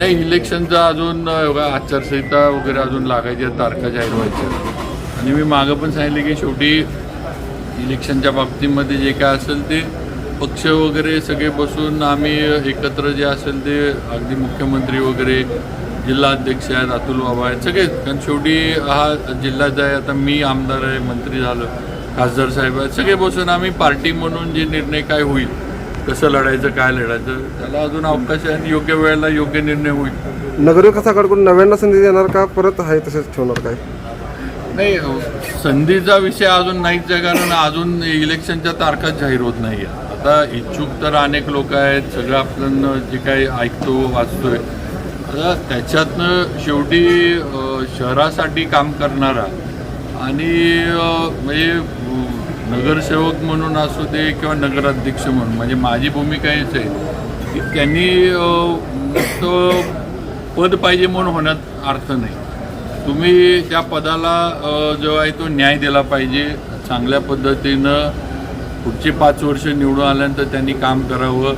नाही इलेक्शनचा अजून एवढा आचारसंहिता वगैरे अजून लागायच्या तारखा जाहीर व्हायच्या आणि मी मागं पण सांगितले की शेवटी इलेक्शनच्या बाबतीमध्ये जे काय असेल ते पक्ष वगैरे सगळे बसून आम्ही एकत्र जे असेल ते अगदी मुख्यमंत्री वगैरे जिल्हा अध्यक्ष आहेत अतुल बाबा आहेत सगळेच कारण शेवटी हा जिल्ह्याचा आहे आता मी आमदार आहे मंत्री झालो खासदार साहेब आहेत सगळे बसून आम्ही पार्टी म्हणून जे निर्णय काय होईल कसं लढायचं काय लढायचं त्याला अजून अवकाश आहे आणि योग्य वेळेला योग्य निर्णय होईल. नगरविकास आघाडीकडून नव्याण्णव संधी देणार का? परत आहे तसेच ठेवणार काय? नाही संधीचा विषय अजून नाहीच आहे कारण अजून इलेक्शनच्या तारखाच जाहीर होत नाही आहे. आता इच्छुक तर अनेक लोक आहेत सगळं आपण जे काही ऐकतो वाचतोय. आता त्याच्यातनं शेवटी अ, शहरासाठी काम करणारा आणि अ, म्हणजे नगरसेवक म्हणून असू दे किंवा नगराध्यक्ष म्हणून म्हणजे माझी भूमिका हीच आहे की त्यांनी अ, पद पाहिजे म्हणून होण्यात अर्थ नाही. तुम्ही त्या पदाला जो आहे तो न्याय दिला पाहिजे चांगल्या पद्धतीनं पुढचे पाच वर्ष निवडून आल्यानंतर त्यांनी काम करावं.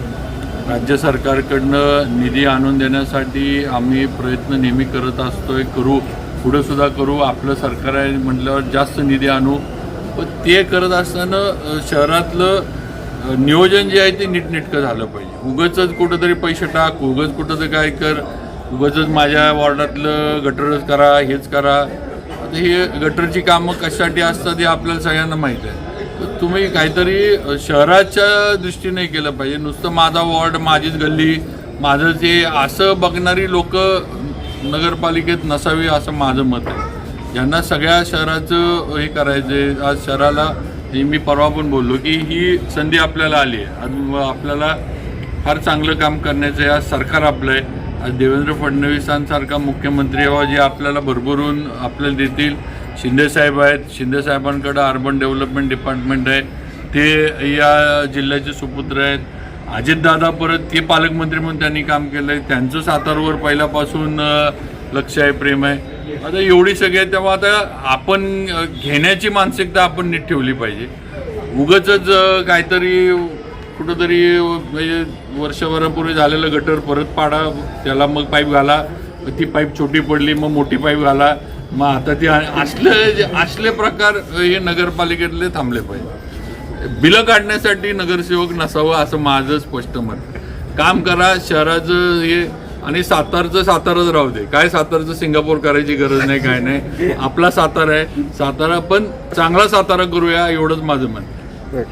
राज्य सरकारकडनं निधी आणून देण्यासाठी आम्ही प्रयत्न नेहमी करत असतोय. करू पुढंसुद्धा करू. आपलं सरकार आहे म्हटल्यावर जास्त निधी आणू. पण ते करत असताना शहरातलं नियोजन जे आहे ते नीटनेटकं झालं पाहिजे. उगच कुठंतरी पैसे टाक उगच कुठं काय कर उगाचच माझ्या वॉर्डातलं गटरच करा हेच करा. आता हे गटरची कामं कशासाठी असतात हे आपल्याला सगळ्यांना माहीत आहे. तुम्ही काहीतरी शहराच्या दृष्टीने केलं पाहिजे. नुसतं माझा वॉर्ड माझीच गल्ली माझं जे असं बघणारी लोक नगरपालिकेत नसावी असं माझं मत आहे. ज्यांना सगळ्या शहराचं हे करायचं आहे आज शहराला हे मी परवा पण बोललो की ही संधी आपल्याला आली आहे. आज आपल्याला फार चांगलं काम करण्याचं आहे आज सरकार आपलं आहे. आज देवेंद्र फडणवीसांसारखा मुख्यमंत्री हवा जे आपल्याला भरभरून आपल्याला देतील. शिंदेसाहेब आहेत. शिंदेसाहेबांकडं अर्बन डेव्हलपमेंट डिपार्टमेंट आहे. ते या जिल्ह्याचे सुपुत्र आहेत. अजितदादा परत ते पालकमंत्री म्हणून त्यांनी काम केलं आहे त्यांचं सातारवर पहिल्यापासून लक्ष आहे प्रेम आहे. आता एवढी सगळी आहे तेव्हा आता आपण घेण्याची मानसिकता आपण नीट ठेवली पाहिजे. उगच काहीतरी कुठंतरी म्हणजे वर्षभरापूर्वी झालेलं गटर परत पाडा त्याला मग पाईप घाला ती पाईप छोटी पडली मग मोठी पाईप घाला. मग आता ती असले जे- असले प्रकार हे नगरपालिकेतले थांबले पाहिजे. बिलं काढण्यासाठी नगरसेवक नसावं असं माझं स्पष्ट मत काम करा शहराचं हे आणि सातारचं साताराच राहू दे. काय सातारचं सिंगापूर करायची गरज नाही काय नाही. आपला सातारा आहे. सातारा पण चांगला सातारा करूया एवढंच माझं म्हणणं